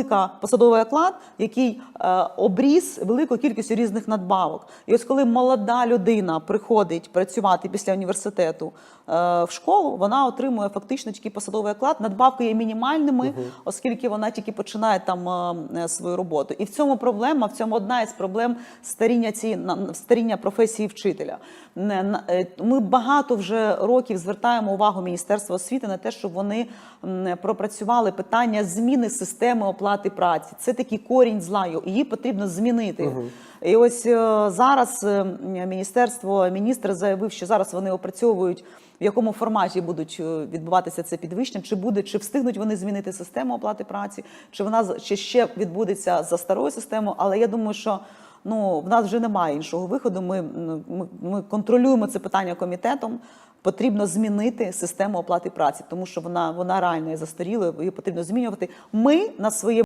велика посадовий оклад, який е, обріз великою кількістю різних надбавок. І ось коли молода людина приходить працювати після університету е, в школу, вона отримує фактично тільки посадовий оклад. Надбавки є мінімальними, оскільки вона тільки починає там е, свою роботу. І в цьому проблема, в цьому одна із проблем старіння на- старіння професії вчителя. Ми багато вже років звертаємо увагу Міністерства освіти на те, щоб вони пропрацювали питання зміни системи оплати праці. Це такий корінь зла, її потрібно змінити. І ось е, зараз е, міністерство міністр заявив, що зараз вони опрацьовують. В якому форматі будуть е, відбуватися це підвищення? Чи буде, чи встигнуть вони змінити систему оплати праці, чи вона чи ще відбудеться за старою системою? Але я думаю, що ну в нас вже немає іншого виходу. Ми, ми, ми контролюємо це питання комітетом. Потрібно змінити систему оплати праці, тому що вона вона реально є застарілою, її потрібно змінювати. Ми на своє